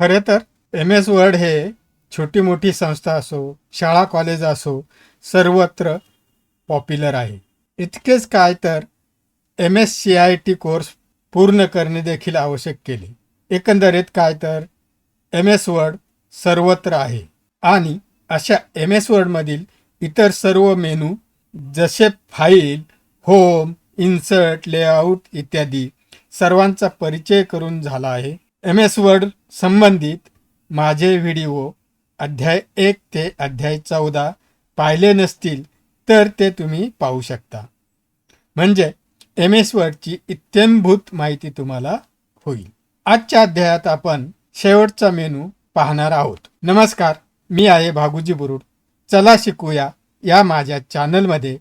खरे तर M S word हे छोटी मोठी संस्था असो शाळा कॉलेज असो सर्वत्र पॉप्युलर आहे. इतकेच काय तर M S C I T course पूर्ण करणे देखील आवश्यक केले. एकंदरीत काय तर एम एस वर्ड सर्वत्र आहे. आणि अशा एम एस वर्डमधील इतर सर्व मेनू जसे फाईल होम इन्सर्ट लेआउट इत्यादी सर्वांचा परिचय करून झाला आहे. एम एस वर्ड संबंधित माझे व्हिडिओ अध्याय एक ते अध्याय चौदा पाहिले नसतील तर ते तुम्ही पाहू शकता. म्हणजे एम एस वर्डची इत्यंभूत माहिती तुम्हाला होईल. आजच्या अध्यायात आपण शेवटचा मेनू पाहणार आहोत. नमस्कार मी आहे भागुजी बुरुड. चला शिकूया या माझ्या चॅनलमध्ये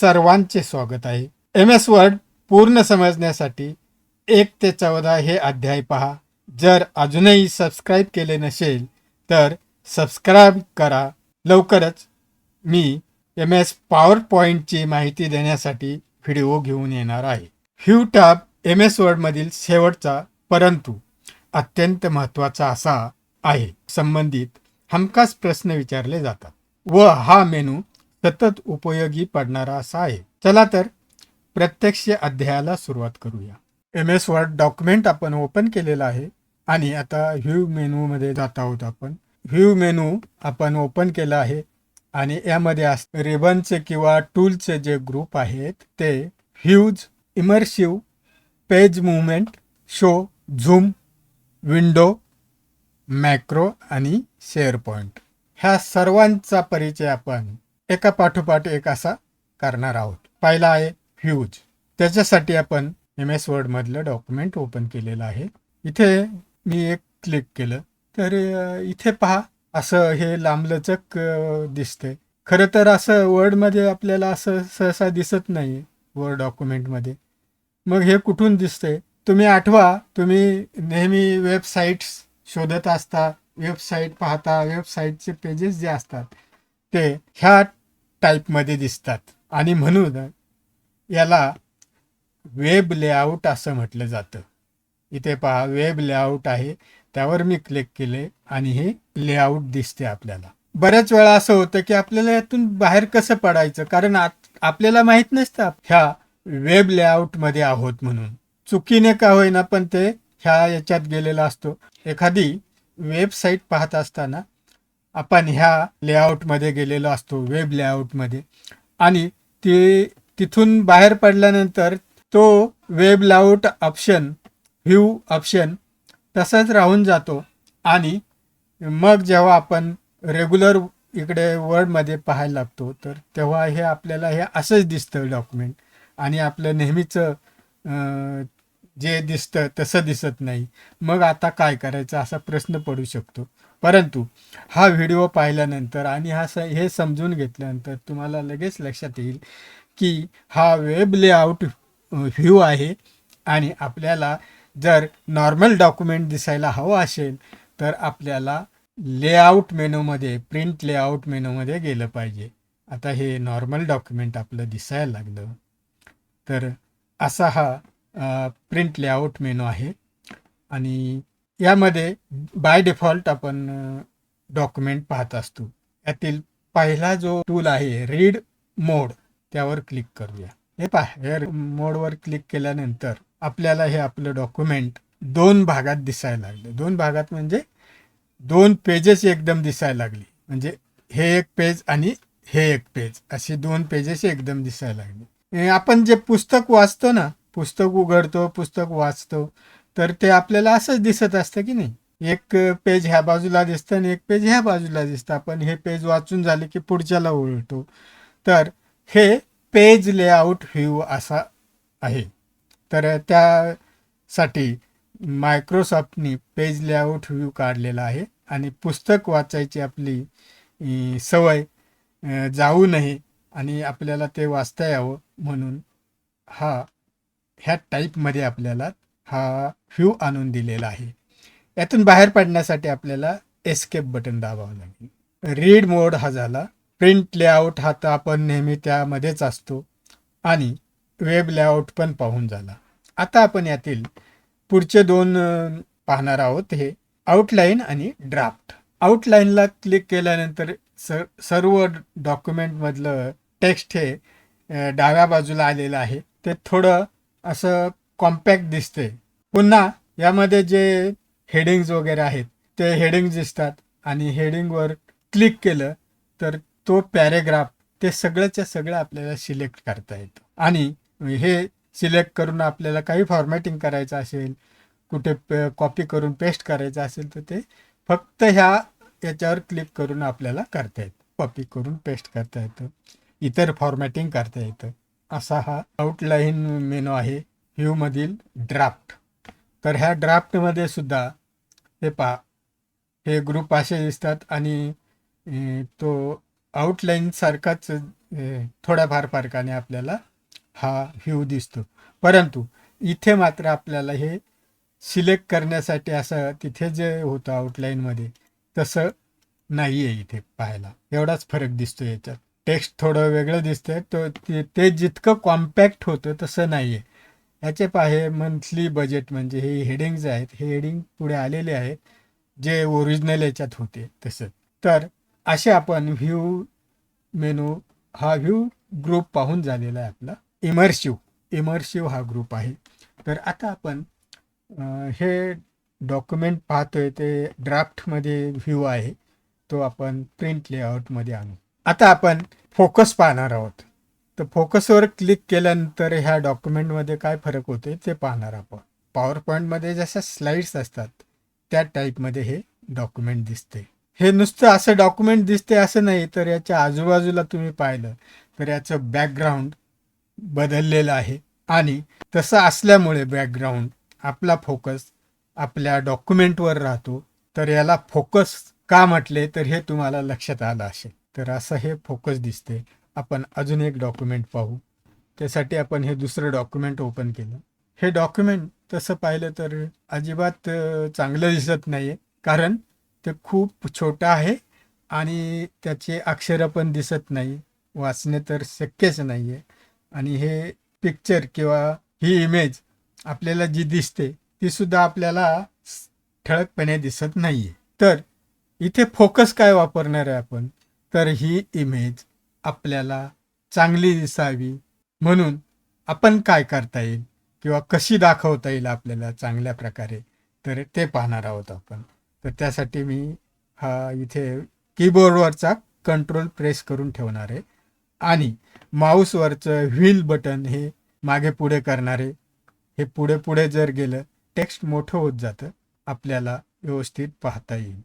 सर्वांचे स्वागत आहे. एम एस वर्ड पूर्ण समजण्यासाठी एक ते चौदा हे अध्याय पहा. जर अजूनही सबस्क्राईब केले नसेल तर सबस्क्राईब करा. लवकरच मी एम एस पॉवर पॉईंटची माहिती देण्यासाठी व्हिडिओ घेऊन येणार आहे. ह्यू टॅब एम एस वर्डमधील शेवटचा परंतु अत्यंत महत्त्वाचा असा आहे. संबंधित हमखास प्रश्न विचारले जातात व हा मेनू सतत उपयोगी पडणारा असा आहे. चला तर प्रत्यक्ष अध्यायाला सुरुवात करूया. एम एस वर्ड डॉक्युमेंट आपण ओपन केलेला आहे. आणि आता व्ह्यू मेनूमध्ये जात आहोत आपण. व्ह्यू मेनू आपण ओपन केला आहे आणि यामध्ये अस रिबनचे किंवा टूलचे जे ग्रुप आहेत ते views immersive page movement show zoom window macro आणि शेअर पॉईंट ह्या सर्वांचा परिचय आपण एका पाठोपाठ एक असा करणार आहोत. पहिला आहे व्ह्यूज. त्याच्यासाठी आपण एम एस वर्डमधलं डॉक्युमेंट ओपन केलेलं आहे. इथे मी एक क्लिक केलं. तर इथे पहा असं हे लांबलचक दिसतंय. खरं तर असं वर्डमध्ये आपल्याला असं सहसा दिसत नाही वर्ड डॉक्युमेंटमध्ये मग हे कुठून दिसतंय? तुम्ही आठवा तुम्ही नेहमी वेबसाईट्स शोधत असता वेबसाईट पाहता वेबसाईटचे पेजेस जे असतात ते ह्या टाईपमध्ये दिसतात. आणि म्हणून याला वेब लेआउट असं म्हटलं जातं. इथे पहा वेब लेआउट आहे. त्यावर मी क्लिक केले आणि हे लेआउट दिसते आपल्याला. बऱ्याच वेळा असं होतं की आपल्याला यातून बाहेर कसं पडायचं? कारण आपल्याला माहीत नसतं ह्या वेब लेआउटमध्ये आहोत म्हणून. चुकीने का होईना पण ते ह्या याच्यात गेलेला असतो. एखादी वेबसाईट पाहत असताना आपण ह्या लेआउटमध्ये गेलेलो असतो वेब लेआउटमध्ये आणि ती तिथून बाहेर पडल्यानंतर तो web layout option view option तसंच राहून जातो. आणि मग जेव्हा आपण रेग्युलर इकडे वर्डमध्ये पाहायला लागतो तर तेव्हा हे आपल्याला हे असंच दिसतं डॉक्युमेंट आणि आपलं नेहमीचं जे दिसतं तसं दिसत नाही. मग आता काय करायचं असा प्रश्न पडू शकतो. परंतु हा व्हिडिओ पाहिल्यानंतर आणि हा स हे समजून घेतल्यानंतर तुम्हाला लगेच लक्षात येईल की हा वेब लेआउट व्ह्यू आहे. आणि आपल्याला जर नॉर्मल डॉक्युमेंट दिसायला हवं असेल तर आपल्याला लेआउट मेनूमध्ये प्रिंट लेआउट मेनूमध्ये गेलं पाहिजे. आता हे नॉर्मल डॉक्युमेंट आपलं दिसायला लागलं. तर असा हा प्रिंट लेआउट मेनू आहे. आणि यामध्ये बाय डिफॉल्ट आपण डॉक्युमेंट पाहत असतो. यातील पहिला जो टूल आहे रीड मोड त्यावर क्लिक करूया. हे पहा मोडवर क्लिक केल्यानंतर आपल्याला हे आपलं डॉक्युमेंट दोन भागात दिसायला लागले. दोन भागात म्हणजे दोन पेजेस एकदम दिसायला लागली. म्हणजे हे एक पेज आणि हे एक पेज अशी दोन पेजेस एकदम दिसायला लागली. आपण जे पुस्तक वाचतो ना पुस्तक उघडतो पुस्तक वाचतो तर ते आपल्याला असंच दिसत असतं की नाही. एक पेज ह्या बाजूला दिसतं आणि एक पेज ह्या बाजूला दिसतं. आपण हे पेज वाचून झाले की पुढच्याला उलटतो तर हे पेज लेआउट व्ह्यू असा आहे. तर त्यासाठी मायक्रोसॉफ्टनी पेज लेआउट व्ह्यू काढलेला आहे आणि पुस्तक वाचायची आपली सवय जाऊ नये आणि आपल्याला ते वाचता यावं म्हणून हा ह्या टाईपमध्ये आपल्याला हा व्ह्यू आणून दिलेला आहे. यातून बाहेर पडण्यासाठी आपल्याला एस्केप बटन दाबावं लागेल. रीड मोड हा झाला. प्रिंट लेआउट हा तर आपण नेहमी त्यामध्येच असतो. आणि वेब लेआउट पण पाहून झाला. आता आपण यातील पुढचे दोन पाहणार आहोत. हे आउटलाईन आणि ड्राफ्ट आउटलाईनला क्लिक केल्यानंतर स सर्व डॉक्युमेंटमधलं टेक्स्ट हे डाव्या बाजूला आलेलं आहे. ते थोडं असं कॉम्पॅक्ट दिसते पुन्हा यामध्ये जे हेडिंग्ज वगैरे आहेत ते हेडिंग्ज दिसतात आणि हेडिंगवर क्लिक केलं तर तो पॅरेग्राफ ते सगळंच्या सगळं आपल्याला सिलेक्ट करता येतं. आणि हे सिलेक्ट करून आपल्याला काही फॉर्मॅटिंग करायचं असेल कुठे कॉपी करून पेस्ट करायचं असेल तर ते फक्त ह्या याच्यावर क्लिक करून आपल्याला करता येतं. कॉपी करून पेस्ट करता येतं. इतर फॉर्मॅटिंग करता येतं. असा हा आउटलाईन मेनू आहे. व्ह्यूमधील ड्राफ्ट तर ह्या ड्राफ्टमध्ये सुद्धा हे पहा हे ग्रुप असे दिसतात आणि तो आउटलाईनसारखाच थोड्याफार फरकाने आपल्याला हा व्ह्यू दिसतो. परंतु इथे मात्र आपल्याला हे सिलेक्ट करण्यासाठी असं तिथे जे होतं आउटलाईनमध्ये तसं नाही आहे इथे पाहायला. एवढाच फरक दिसतो याच्यात. टेक्स्ट थोडं वेगळं दिसतंय तो ते ते जितकं कॉम्पॅक्ट होतं तसं नाही आहे याचे पाहे मंथली बजेट म्हणजे हे हेडिंग्ज आहेत हे हेडिंग पुढे आलेले आहेत जे ओरिजिनल याच्यात होते तसं. तर असे आपण व्ह्यू मेनू हा व्ह्यू ग्रुप पाहून झालेला आहे आपला. इमर्शिव्ह इमर्शिव्ह हा ग्रुप आहे. तर आता आपण हे डॉक्युमेंट पाहतोय ते ड्राफ्टमध्ये व्ह्यू आहे. तो आपण प्रिंट लेआउटमध्ये आणू. आता आपण फोकस पाहणार आहोत. तर फोकसवर क्लिक केल्यानंतर ह्या डॉक्युमेंटमध्ये काय फरक होते ते पाहणार आपण. पॉवर पॉईंटमध्ये जशा स्लाइड्स असतात त्या टाईपमध्ये हे डॉक्युमेंट दिसते हे नुसतं असं डॉक्युमेंट दिसते असं नाही तर याच्या आजूबाजूला तुम्ही पाहिलं तर याचं बॅकग्राऊंड बदललेलं आहे. आणि तसं असल्यामुळे बॅकग्राऊंड आपला फोकस आपल्या डॉक्युमेंटवर राहतो. तर याला फोकस का म्हटले तर हे तुम्हाला लक्षात आलं असेल. तर असं हे फोकस दिसते. आपण अजून एक डॉक्युमेंट पाहू. त्यासाठी आपण हे दुसरं डॉक्युमेंट ओपन केलं. हे डॉक्युमेंट तसं पाहिलं तर अजिबात चांगलं दिसत नाही आहे कारण ते खूप छोटं आहे आणि त्याचे अक्षरं पण दिसत नाही. वाचणे तर शक्यच नाही आहे आणि हे पिक्चर किंवा ही इमेज आपल्याला जी दिसते ती सुद्धा आपल्याला ठळकपणे दिसत नाही आहे तर इथे फोकस काय वापरणार आहे आपण? तर ही इमेज आपल्याला चांगली दिसावी म्हणून आपण काय करता येईल किंवा कशी दाखवता येईल आपल्याला चांगल्या प्रकारे? तर ते पाहणार आहोत आपण. तर त्यासाठी मी हा इथे कीबोर्डवरचा कंट्रोल प्रेस करून ठेवणार आहे. आणि माऊसवरचं व्हील बटन हे मागे पुढे करणारे हे पुढे पुढे जर गेलं टेक्स्ट मोठं होत जातं आपल्याला व्यवस्थित पाहता येईल.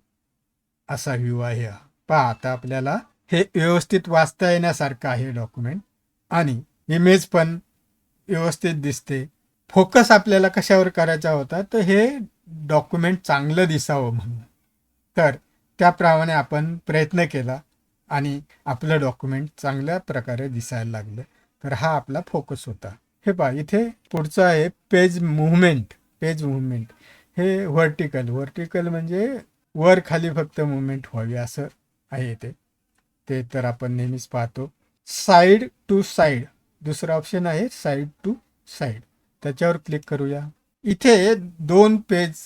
असा व्ह्यू आहे हा. पहा आता आपल्याला हे व्यवस्थित वाचता येण्यासारखं आहे डॉक्युमेंट. आणि इमेज पण व्यवस्थित दिसते. फोकस आपल्याला कशावर करायचा होता तर हे डॉक्युमेंट चांगलं दिसावं म्हणून. तर त्याप्रमाणे आपण प्रयत्न केला. आणि आपलं डॉक्युमेंट चांगल्या प्रकारे दिसायला लागलं तर हा आपला फोकस होता. हे पहा इथे पुढचं आहे पेज मुवमेंट पेज मुवमेंट हे व्हर्टिकल व्हर्टिकल म्हणजे वर खाली फक्त मुवमेंट व्हावी असं आहे ते. ते तर आपण नेहमीच पाहतो. साईड टू साईड दुसरा ऑप्शन आहे साईड टू साईड त्याच्यावर क्लिक करूया. इथे दोन पेज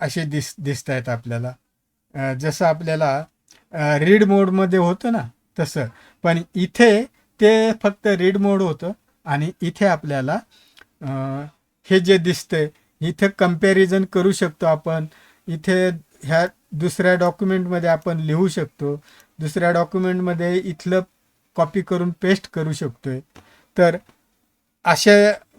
असे दिस दिसत आहेत आपल्याला जसं आपल्याला रीड मोडमध्ये होतं ना तसं. पण इथे ते फक्त रीड मोड होतं आणि इथे आपल्याला हे जे दिसतंय इथे कंपॅरिझन करू शकतो आपण. इथे ह्या दुसऱ्या डॉक्युमेंटमध्ये आपण लिहू शकतो. दुसऱ्या डॉक्युमेंटमध्ये इथलं कॉपी करून पेस्ट करू शकतोय. तर अशा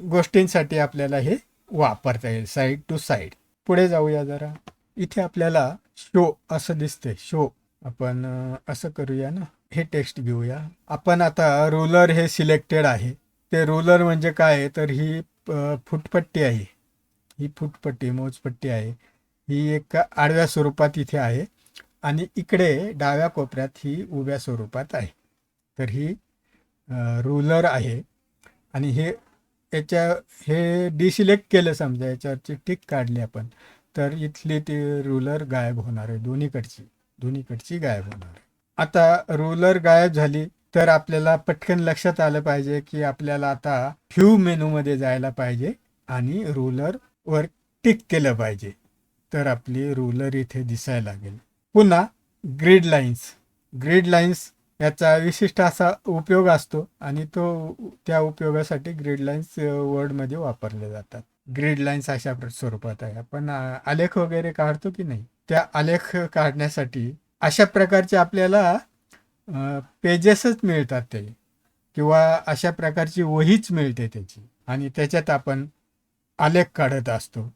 गोष्टींसाठी आपल्याला हे वापरता येईल साईड टू साईड पुढे जाऊया जरा. इथे आपल्याला शो असं दिसतंय शो आपण असं करूया ना हे टेक्स्ट घेऊया. आपण आता रुलर हे सिलेक्टेड आहे. ते रुलर म्हणजे काय? आहे तर ही फुटपट्टी आहे. ही फुटपट्टी मोजपट्टी आहे. ही एक आडव्या स्वरूपात इथे आहे आणि इकडे डाव्या कोपऱ्यात ही उभ्या स्वरूपात आहे. तर ही रुलर आहे आणि हे याच्या हे डिसिलेक्ट केलं समजा याच्यावरची टिक काढली आपण तर इथली ती रुलर गायब होणार आहे दोन्हीकडची. दोन्हीकडची गायब होणार. आता रुलर गायब झाली तर आपल्याला पटकन लक्षात आलं पाहिजे की आपल्याला आता व्ह्यू मेनूमध्ये जायला पाहिजे आणि रुलर वर टिक केलं पाहिजे. तर आपली रुलर इथे दिसायला लागेल. पुन्हा ग्रीड लाईन्स ग्रीड लाईन्स याचा विशिष्ट असा उपयोग असतो आणि तो त्या उपयोगासाठी ग्रीड लाईन्स वर्डमध्ये वापरले जातात. ग्रीड लाईन्स अशा स्वरूपात आहे. आपण आलेख वगैरे काढतो की नाही? त्या आलेख काढण्यासाठी अशा प्रकारचे आपल्याला पेजेसच मिळतात ते. किंवा अशा प्रकारची वहीच मिळते त्याची. आणि त्याच्यात आपण आलेख काढत असतो.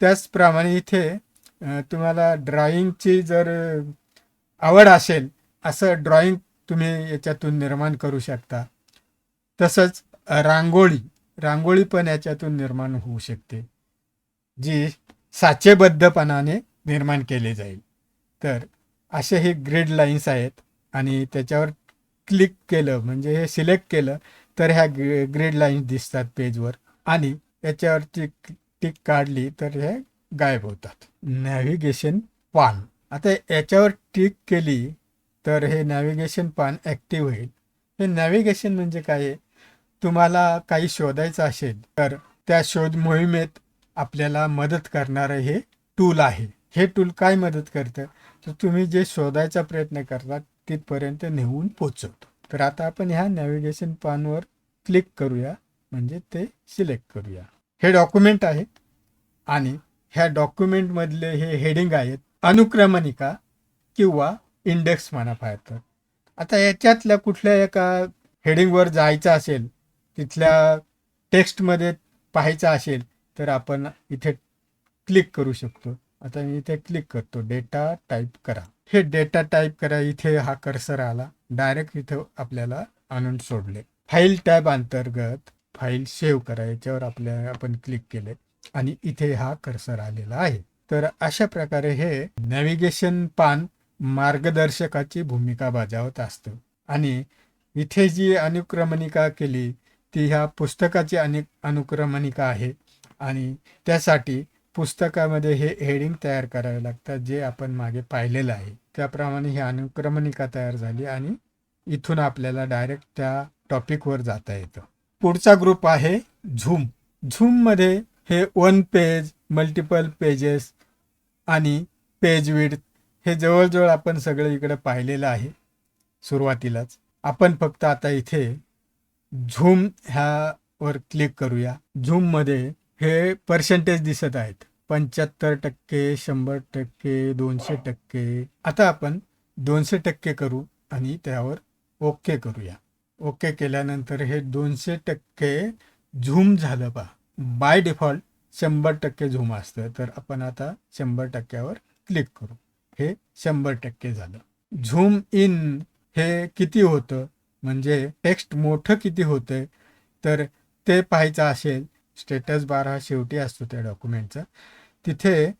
त्याचप्रमाणे इथे तुम्हाला ड्रॉइंगची जर आवड असेल असं ड्रॉइंग तुम्ही याच्यातून निर्माण करू शकता. तसंच रांगोळी. रांगोळी पण याच्यातून निर्माण होऊ शकते. जी साचेबद्धपणाने निर्माण केले जाईल. तर असे हे ग्रेड लाईन्स आहेत आणि त्याच्यावर क्लिक केलं म्हणजे हे सिलेक्ट केलं तर ह्या ग्रेड लाईन्स दिसतात पेजवर आणि याच्यावरची टिक काढली तर हे गायब होतात. नॅव्हिगेशन पान आता याच्यावर टिक केली तर हे नॅव्हिगेशन पान ॲक्टिव्ह होईल. हे नॅव्हिगेशन म्हणजे काय तुम्हाला काही शोधायचं असेल तर त्या शोध मोहिमेत आपल्याला मदत करणारं हे टूल आहे. हे टूल काय मदत करतं? तर तुम्ही जे शोधायचा प्रयत्न करता तिथपर्यंत नेऊन पोचवतो. तर आता आपण ह्या नॅव्हिगेशन पानवर क्लिक करूया म्हणजे ते सिलेक्ट करूया. हे डॉक्युमेंट आहे आणि ह्या डॉक्युमेंटमधले हे हेडिंग आहेत अनुक्रमणिका किंवा इंडेक्स म्हणा फायतर आता याच्यातल्या कुठल्या एका हेडिंगवर जायचं असेल तिथल्या टेक्स्टमध्ये पाहायचं असेल तर आपण इथे क्लिक करू शकतो. आता मी इथे क्लिक करतो. डेटा टाईप करा. हे डेटा टाईप करा. इथे हा कर्सर आला. डायरेक्ट इथे आपल्याला आणून सोडले. फाईल टॅब अंतर्गत फाईल सेव्ह करा. याच्यावर आपल्या आपण क्लिक केले. आणि इथे हा कर्सर आलेला आहे. तर अशा प्रकारे हे नॅव्हिगेशन पान मार्गदर्शकाची भूमिका बजावत असतं. आणि इथे जी अनुक्रमणिका केली ती ह्या पुस्तकाची अनेक अनुक्रमणिका आहे. आणि त्यासाठी पुस्तकामध्ये हे हेडिंग तयार करावे लागतात जे आपण मागे पाहिलेलं आहे. त्याप्रमाणे ही अनुक्रमणिका तयार झाली आणि इथून आपल्याला डायरेक्ट त्या टॉपिकवर जाता येतं. पुढचा ग्रुप आहे झूम झूममध्ये हे वन पेज मल्टिपल पेजेस आणि पेज विड हे जवळजवळ आपण सगळं इकडं पाहिलेलं आहे सुरुवातीलाच. आपण फक्त आता इथे झूम ह्यावर क्लिक करूया. झूममध्ये हे पर्सेंटेज दिसत आहेत. पंच्याहत्तर टक्के शंभर टक्के दोनशे टक्के. आता आपण दोनशे टक्के करू आणि त्यावर ओके करूया. ओके केल्यानंतर हे दोनशे टक्के झूम झालं पा बाय डिफॉल्ट शंभर टक्के झूम असतं. तर आपण आता शंभर टक्क्यावर क्लिक करू. हे शंभर टक्के झालं. झूम इन हे किती होतं? म्हणजे टेक्स्ट मोठं किती होतं तर ते पाहायचं असेल स्टेटस बार हा शेवटी असतो त्या डॉक्युमेंटचा. तिथे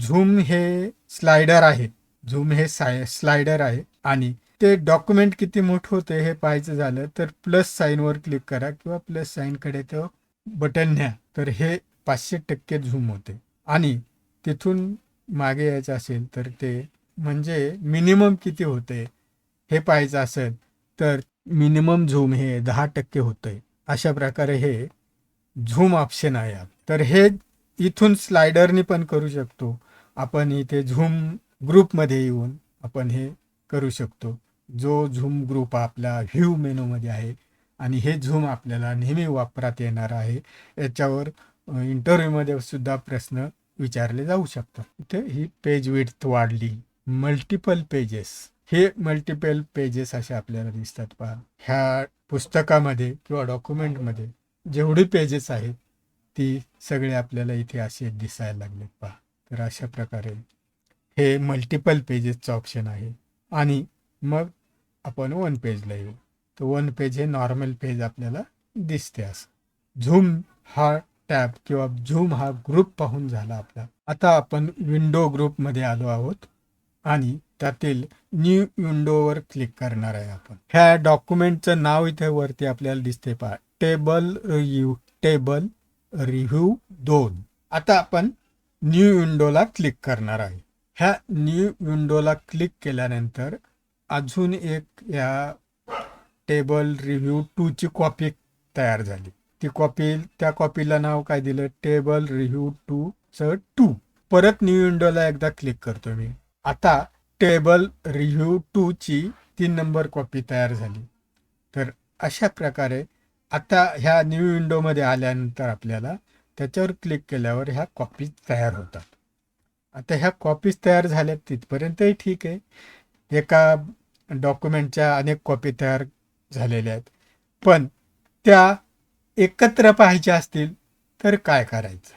झूम हे स्लायडर आहे. झूम हे साय स्लायडर आहे. आणि ते डॉक्युमेंट किती मोठं होते हे पाहायचं झालं तर प्लस साईनवर क्लिक करा किंवा प्लस साईनकडे तो बटन न्या. तर हे पाचशे टक्के झूम होते. आणि तिथून मागे यायचं असेल तर ते म्हणजे मिनिमम किती होते हे पाहायचं असेल तर मिनिमम झूम हे दहा टक्के होतंय. अशा प्रकारे हे झूम ऑप्शन आहे तर हे इथून स्लायडरनी पण करू शकतो. आपण इथे झूम ग्रुपमध्ये येऊन आपण हे करू शकतो. जो झूम ग्रुप आपला व्ह्यू मेनूमध्ये आहे आणि हे झूम आपल्याला नेहमी वापरात येणार आहे याच्यावर इंटरव्ह्यूमध्ये सुद्धा प्रश्न विचारले जाऊ शकतात. इथे ही पेज विड्थ वाढली. मल्टिपल पेजेस हे मल्टिपल पेजेस असे आपल्याला दिसतात पहा. ह्या पुस्तकामध्ये किंवा डॉक्युमेंटमध्ये जेवढी पेजेस आहेत ती सगळे आपल्याला इथे असे दिसायला लागले पहा. तर अशा प्रकारे हे मल्टिपल पेजेसचं ऑप्शन आहे. आणि मग आपण वन पेजला येऊ. तर वन पेज हे नॉर्मल पेज आपल्याला दिसते असं. झूम हा टॅब किंवा झूम हा ग्रुप पाहून झाला आपला. आता आपण विंडो ग्रुपमध्ये आलो आहोत. आणि त्यातील न्यू विंडोवर क्लिक करणार आहे आपण. ह्या डॉक्युमेंटचं नाव इथे वरती आपल्याला दिसते पहा. टेबल रिव्ह्यू टेबल रिव्ह्यू दोन. आता आपण न्यू विंडोला क्लिक करणार आहे. ह्या न्यू विंडोला क्लिक केल्यानंतर अजून एक या टेबल रिव्ह्यू टूची कॉपी तयार झाली. ती कॉपी त्या कॉपीला नाव काय दिलं? टेबल रिव्ह्यू टू च टू परत न्यू विंडोला एकदा क्लिक करतो मी. आता टेबल रिव्ह्यू टूची तीन नंबर कॉपी तयार झाली. तर अशा प्रकारे आता ह्या न्यू विंडोमध्ये आल्यानंतर आपल्याला त्याच्यावर क्लिक केल्यावर ह्या कॉपीज तयार होतात. आता ह्या कॉपीज तयार झाल्यात तिथपर्यंतही ठीक आहे. एका डॉक्युमेंटच्या अनेक कॉपी तयार झालेल्या आहेत. पण त्या एकत्र पाहायच्या असतील तर काय करायचं?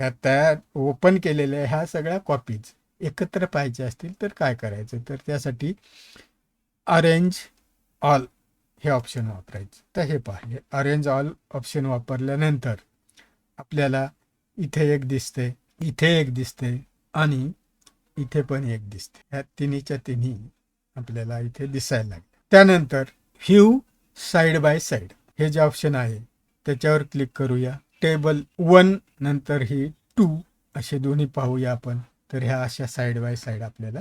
ह्या तयार ओपन केलेल्या ह्या सगळ्या कॉपीज एकत्र पाहायच्या असतील तर काय करायचं? तर त्यासाठी अरेंज ऑल हे ऑप्शन वापरायचं. तर हे पहा हे अरेंज ऑल ऑप्शन वापरल्यानंतर आपल्याला इथे एक दिसते इथे एक दिसते आणि इथे पण एक दिसते. ह्या तिन्हीच्या तिन्ही आपल्याला इथे दिसायला लागले. त्यानंतर ह्यू साईड बाय साईड हे जे ऑप्शन आहे त्याच्यावर क्लिक करूया. टेबल वन नंतर ही टू असे दोन्ही पाहूया आपण. तर ह्या अशा साईड बाय साईड आपल्याला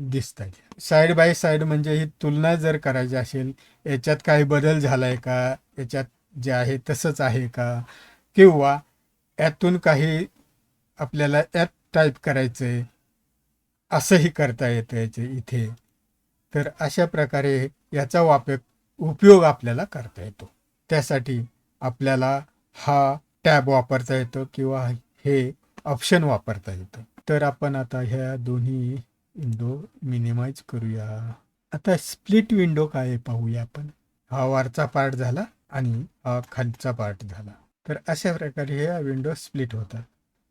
दिसत आहेत साईड बाय साईड म्हणजे ही तुलना जर करायची असेल याच्यात काही बदल झाला आहे का? याच्यात जे आहे तसंच आहे का? किंवा यातून काही आपल्याला यात टाईप करायचं आहे असंही करता येतं याचे इथे. तर अशा प्रकारे याचा वापर उपयोग आपल्याला करता येतो. त्यासाठी आपल्याला हा टॅब वापरता येतो किंवा हे ऑप्शन वापरता येतं. तर आपण आता ह्या दोन्ही विंडो मिनिमाइज करूया. आता स्प्लिट विंडो काय आहे पाहूया आपण. हा वरचा पार्ट झाला आणि हा खालचा पार्ट झाला. तर अशा प्रकारे हे विंडो स्प्लिट होतात.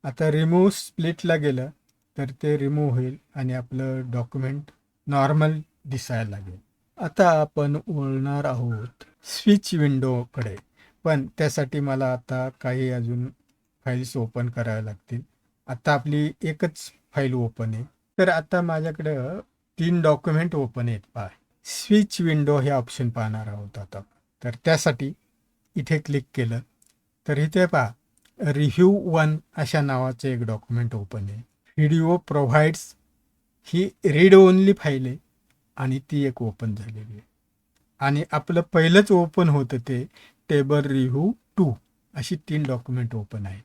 आता रिमूव्ह स्प्लिटला गेलं तर ते रिमूव्ह होईल आणि आपलं डॉक्युमेंट नॉर्मल दिसायला लागेल. आता आपण वळणार आहोत स्विच विंडोकडे पण त्यासाठी मला आता काही अजून फाईल्स ओपन कराव्या लागतील. आता आपली एकच फाईल ओपन आहे. तर आता माझ्याकडं तीन डॉक्युमेंट ओपन आहेत पहा. स्विच विंडो हे ऑप्शन पाहणार आहोत आता. तर त्यासाठी इथे क्लिक केलं. तर इथे पहा. रिव्ह्यू वन अशा नावाचं एक डॉक्युमेंट ओपन आहे. व्हिडिओ प्रोव्हाइड्स ही रीड ओनली फाईल आहे आणि ती एक ओपन झालेली आहे. आणि आपलं पहिलंच ओपन होतं ते टेबल रिव्ह्यू टू अशी तीन डॉक्युमेंट ओपन आहेत.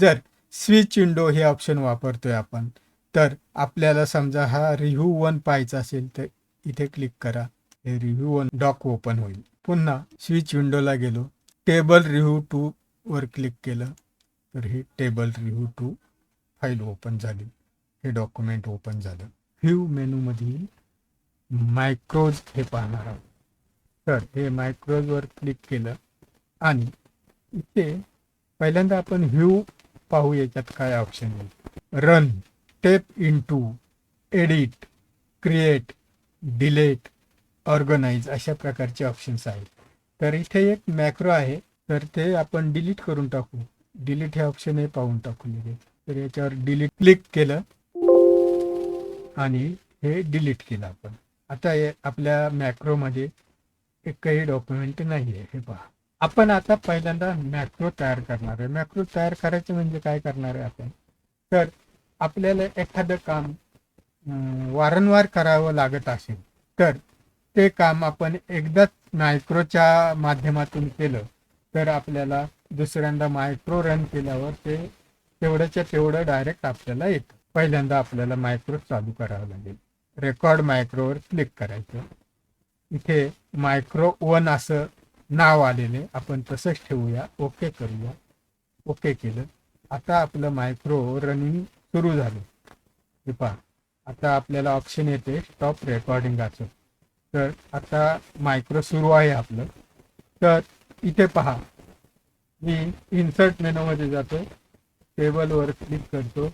जर स्विच विंडो हे ऑप्शन वापरतोय आपण तर आपल्याला समजा हा रिव्ह्यू वन पाहायचा असेल तर इथे क्लिक करा. हे रिव्ह्यू वन डॉक ओपन होईल. पुन्हा स्विच विंडोला गेलो. टेबल रिव्ह्यू टू वर क्लिक केलं. तर हे table review two file open झाली. हे डॉक्युमेंट ओपन झालं. व्ह्यू मेनूमधील मायक्रोज हे पाहणार आहोत. तर हे मायक्रोजवर क्लिक केलं. आणि इथे पहिल्यांदा आपण व्ह्यू पाहू याच्यात काय ऑप्शन आहे. Run step into edit create delete organise अशा प्रकारचे ऑप्शन्स आहेत. तर इथे एक मॅक्रो आहे तर ते आपण डिलीट करून टाकू. डिलीट हे ऑप्शन हे पाहून टाकू लगेच. तर याच्यावर डिलीट क्लिक केलं आणि हे डिलीट केलं आपण. आता आपल्या मॅक्रोमध्ये एकही डॉक्युमेंट नाही आहे हे पहा. आपण आता पहिल्यांदा मॅक्रो तयार करणार आहे. मॅक्रो तयार करायचं म्हणजे काय करणार आहे आपण? तर आपल्याला एखादं काम वारंवार करावं लागत असेल तर ते काम आपण एकदाच मायक्रोच्या माध्यमातून केलं तर आपल्याला दुसऱ्यांदा मायक्रो रन केल्यावर ते तेवढ्याच्या तेवढं डायरेक्ट आपल्याला येतं. पहिल्यांदा आपल्याला मायक्रो चालू करावं लागेल. रेकॉर्ड मायक्रोवर क्लिक करायचं. इथे मायक्रो वन असं नाव आलेले आपण तसंच ठेवूया. ओके करूया. ओके केलं. आता आपलं मायक्रो रनिंग सुरू झालं. हे पहा. आता आपल्याला ऑप्शन येते स्टॉप रेकॉर्डिंगाचं तर आता मायक्रो सुरू आहे आपलं. तर इथे पहा. मी इन्सर्ट मेनूमध्ये जातो. टेबलवर क्लिक करतो.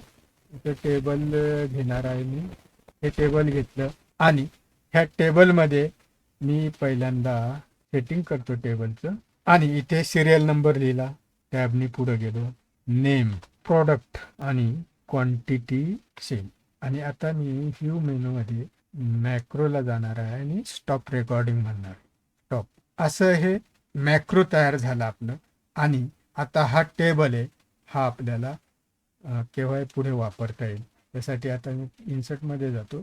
इथे टेबल घेणार आहे मी. हे टेबल घेतलं. आणि ह्या टेबलमध्ये मी पहिल्यांदा सेटिंग करतो टेबलचं आणि इथे सिरियल नंबर लिहिला. टॅबनी पुढे गेलो. नेम प्रोडक्ट आणि क्वांटिटी सेल आणि आता मी व्ह्यू मेनूमध्ये मॅक्रोला जाणार आहे आणि स्टॉप रेकॉर्डिंग म्हणणार. स्टॉप असं हे मॅक्रो तयार झालं आपलं. आणि आता हा टेबल आहे हा आपल्याला केव्हाही पुढे वापरता येईल. त्यासाठी आता मी इन्सर्टमध्ये जातो.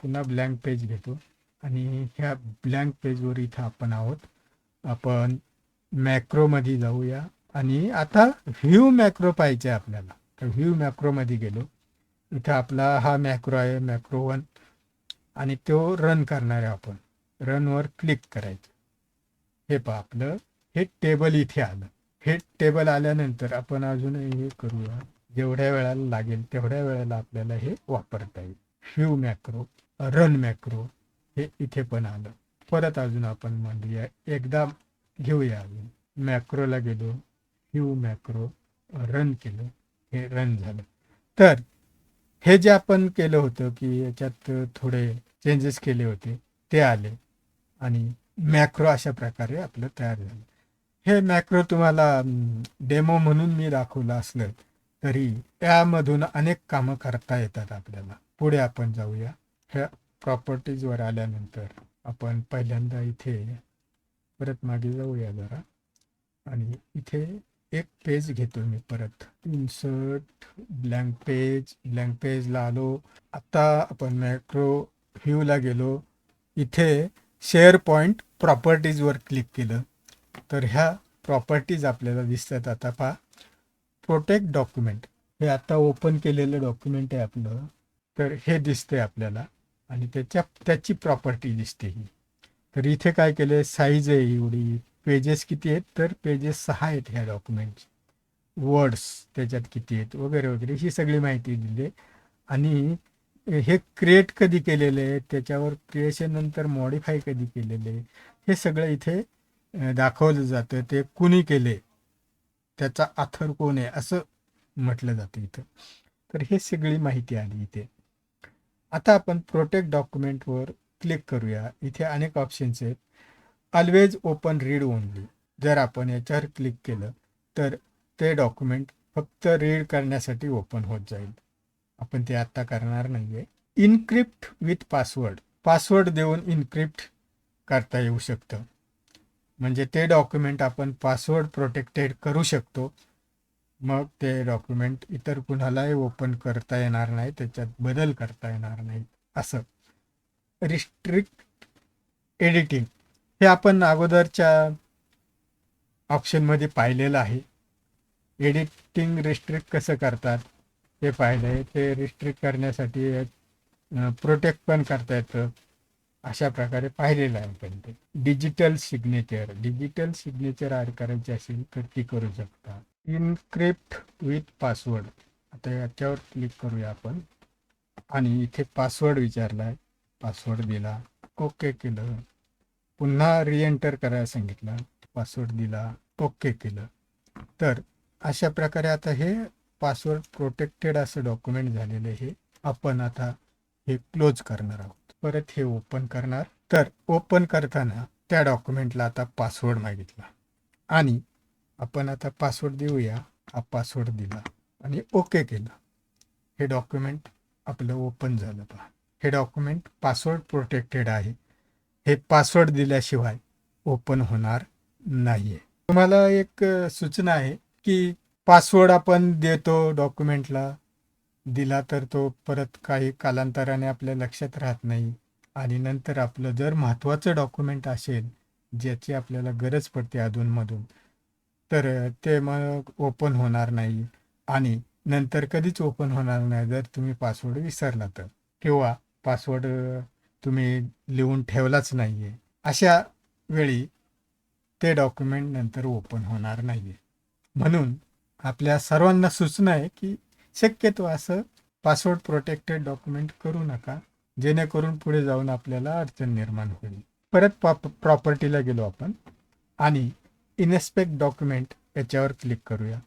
पुन्हा ब्लँक पेज घेतो. आणि ह्या ब्लँक पेजवर इथं आपण आहोत. आपण मॅक्रोमध्ये जाऊया. आणि आता व्ह्यू मॅक्रो पाहिजे आपल्याला. तर व्ह्यू मॅक्रोमध्ये गेलो. इथं आपला हा मॅक्रो आहे मॅक्रो वन. आणि तो रन करणार आहे आपण. रनवर क्लिक करायचं. हे पहा आपलं. हे टेबल इथे आलं. हे टेबल आल्यानंतर आपण अजून हे करूया. जेवढ्या वेळाला लागेल तेवढ्या वेळेला आपल्याला हे वापरता येईल. व्ह्यू मॅक्रो रन मॅक्रो हे इथे पण आलं. परत अजून आपण म्हणूया एकदा घेऊया अजून मॅक्रोला गेलो. व्ह्यू मॅक्रो रन केलं. हे रन झालं. तर हे जे आपण केलं होतं की याच्यात थोडे चेंजेस केले होते ते आले आणि मॅक्रो अशा प्रकारे आपलं तयार झालं. हे मॅक्रो तुम्हाला डेमो म्हणून मी दाखवलं असलं तरी त्यामधून अनेक कामं करता येतात आपल्याला. पुढे आपण जाऊया. ह्या प्रॉपर्टीजवर आल्यानंतर आपण पहिल्यांदा इथे परत मागे जाऊया जरा. आणि इथे एक पेज घेतो मी परत. इन्सर्ट ब्लँक पेज ब्लँक पेजला आलो. आता आपण मॅक्रो व्ह्यूला गेलो. इथे शेअर पॉईंट प्रॉपर्टीजवर क्लिक केलं. तर ह्या प्रॉपर्टीज आपल्याला दिसतात आता पहा. प्रोटेक्ट डॉक्युमेंट हे आता ओपन केलेलं डॉक्युमेंट आहे आपलं. तर हे दिसते आपल्याला. आणि त्याच्या त्याची प्रॉपर्टी दिसते ही. तर इथे काय केलं साईज आहे एवढी. पेजेस किती आहेत? तर पेजेस सहा आहेत ह्या डॉक्युमेंटचे वर्ड्स त्याच्यात किती आहेत? वगैरे वगैरे. ही सगळी माहिती दिली आणि हे क्रिएट कधी केलेले आहे त्याच्यावर क्रिएशन नंतर मॉडिफाय कधी केलेले आहे हे सगळं इथे दाखवलं जातं. ते कुणी केले? त्याचा आथर कोण आहे? असं म्हटलं जातं इथं. तर हे सगळी माहिती आली इथे. आता आपण प्रोटेक्ट डॉक्युमेंटवर क्लिक करूया. इथे अनेक ऑप्शन्स आहेत. ऑलवेज ओपन रीड ओनली जर आपण याच्यावर क्लिक केलं तर ते डॉक्युमेंट फक्त रीड करण्यासाठी ओपन होत जाईल. आपण ते आत्ता करणार नाही आहे इनक्रिप्ट विथ पासवर्ड पासवर्ड देऊन इनक्रिप्ट करता येऊ शकतं. म्हणजे ते डॉक्युमेंट आपण पासवर्ड प्रोटेक्टेड करू शकतो. मग ते डॉक्युमेंट इतर कुणालाही ओपन करता येणार नाही त्याच्यात बदल करता येणार नाही. असं. रिस्ट्रिक्ट एडिटिंग हे आपण अगोदरच्या ऑप्शनमध्ये पाहिलेलं आहे. एडिटिंग रिस्ट्रिक्ट कसं करतात? ते पाहिलं आहे. ते रिस्ट्रिक्ट करण्यासाठी प्रोटेक्ट पण करता येतं. अशा प्रकारे पाहिलेलं आहे आपण ते. Digital signature digital signature add करायची असेल तर ती करू शकता. इनक्रिप्ट विथ पासवर्ड आता याच्यावर क्लिक करूया आपण. आणि इथे पासवर्ड विचारला आहे पासवर्ड दिला. ओके केलं. पुन्हा रिएंटर करायला सांगितलं पासवर्ड दिला ओके केलं. तर अशा प्रकारे आता हे पासवर्ड प्रोटेक्टेड असं डॉक्युमेंट झालेलं हे आपण आता हे क्लोज करणार आहोत. परत हे ओपन करणार. तर ओपन करताना त्या डॉक्युमेंटला आता पासवर्ड मागितला. आणि आपण आता पासवर्ड देऊया. हा पासवर्ड दिला आणि ओके केलं. हे डॉक्युमेंट आपलं ओपन झालं पहा. हे डॉक्युमेंट पासवर्ड प्रोटेक्टेड आहे. हे पासवर्ड दिल्याशिवाय ओपन होणार नाही आहे तुम्हाला एक सूचना आहे की पासवर्ड आपण देतो डॉक्युमेंटला दिला तर तो परत काही कालांतराने आपल्या लक्षात राहत नाही आणि नंतर आपलं जर महत्त्वाचं डॉक्युमेंट असेल ज्याची आपल्याला गरज पडते अधूनमधून तर ते मग ओपन होणार नाही आणि नंतर कधीच ओपन होणार नाही जर तुम्ही पासवर्ड विसरला तर. किंवा पासवर्ड तुम्ही लिहून ठेवलाच नाही आहे अशा वेळी ते डॉक्युमेंट नंतर ओपन होणार नाही आहे म्हणून आपल्या सर्वांना सूचना आहे की शक्यतो असं पासवर्ड प्रोटेक्टेड डॉक्युमेंट करू नका जेणेकरून पुढे जाऊन आपल्याला अडचण निर्माण होईल. परत पॉप प्रॉपर्टीला गेलो आपण आणि इनस्पेक्ट डॉक्युमेंट याच्यावर क्लिक करूया.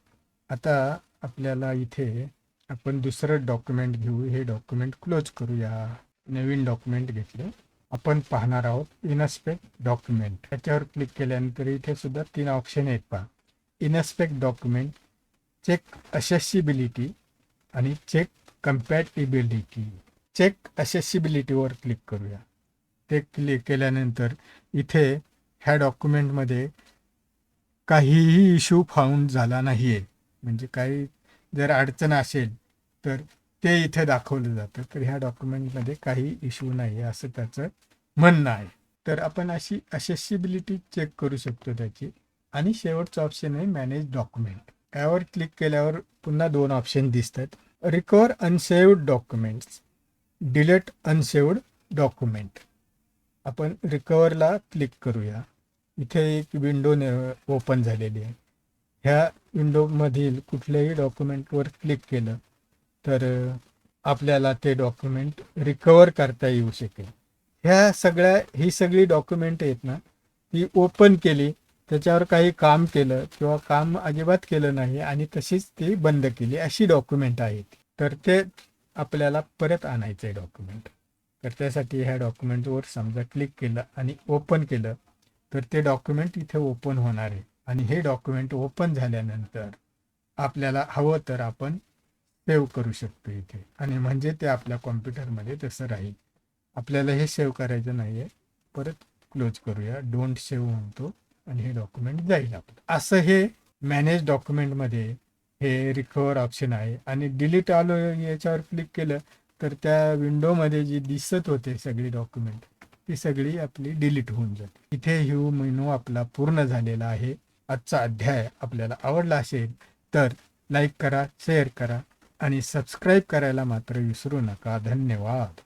आता आपल्याला इथे आपण दुसरं डॉक्युमेंट घेऊ हे डॉक्युमेंट क्लोज करूया. नवीन डॉक्युमेंट घेतलं. आपण पाहणार आहोत इनस्पेक्ट डॉक्युमेंट त्याच्यावर क्लिक केल्यानंतर इथे सुद्धा तीन ऑप्शन आहेत पहा. इनस्पेक्ट डॉक्युमेंट चेक असेसिबिलिटी आणि चेक कम्पॅटिबिलिटी चेक असेसिबिलिटीवर क्लिक करूया. ते क्लिक केल्यानंतर इथे ह्या डॉक्युमेंटमध्ये काहीही इश्यू फाउंड झाला नाही आहे म्हणजे काही जर अडचण असेल तर ते इथे दाखवलं जातं. तर ह्या डॉक्युमेंटमध्ये काही इश्यू नाही आहे असं त्याचं म्हणणं आहे. तर आपण अशी असेसिबिलिटी चेक करू शकतो त्याची. आणि शेवटचं ऑप्शन आहे मॅनेज डॉक्युमेंट यावर क्लिक केल्यावर पुन्हा दोन ऑप्शन दिसतात. Recover unsaved documents delete unsaved document आपण रिकवरला क्लिक करूया. इथे एक विंडो ओपन झालेली आहे. ह्या विंडोमधील कुठल्याही डॉक्युमेंटवर क्लिक केलं तर आपल्याला ते डॉक्युमेंट रिकवर करता येऊ शकेल. ह्या सगळ्या ही सगळी डॉक्युमेंट आहेत ना ती ओपन केली त्याच्यावर काही काम केलं किंवा काम अजिबात केलं नाही आणि तशीच ती बंद केली अशी डॉक्युमेंट आहेत तर ते आपल्याला परत आणायचं आहे डॉक्युमेंट तर त्यासाठी ह्या डॉक्युमेंटवर समजा क्लिक केलं आणि ओपन केलं तर ते डॉक्युमेंट इथे ओपन होणार आहे. आणि हे डॉक्युमेंट ओपन झाल्यानंतर आपल्याला हवं तर आपण सेव्ह करू शकतो इथे. आणि म्हणजे ते आपल्या कॉम्प्युटरमध्ये तसं राहील. आपल्याला हे सेव्ह करायचं नाही आहे. परत क्लोज करूया. डोंट सेव्ह म्हणतो. आणि हे डॉक्युमेंट जाईल आपलं. असं हे मॅनेज डॉक्युमेंटमध्ये हे रिकवर ऑप्शन आहे. आणि डिलीट आलो याच्यावर क्लिक केलं तर त्या विंडोमध्ये जी दिसत होते सगळी डॉक्युमेंट ती सगळी आपली डिलीट होऊन जाते. इथे ह्यू मेनू आपला पूर्ण झालेला आहे. आजचा अध्याय आपल्याला आवडला असेल तर लाईक करा शेअर करा. आणि सबस्क्राईब करायला मात्र विसरू नका. धन्यवाद.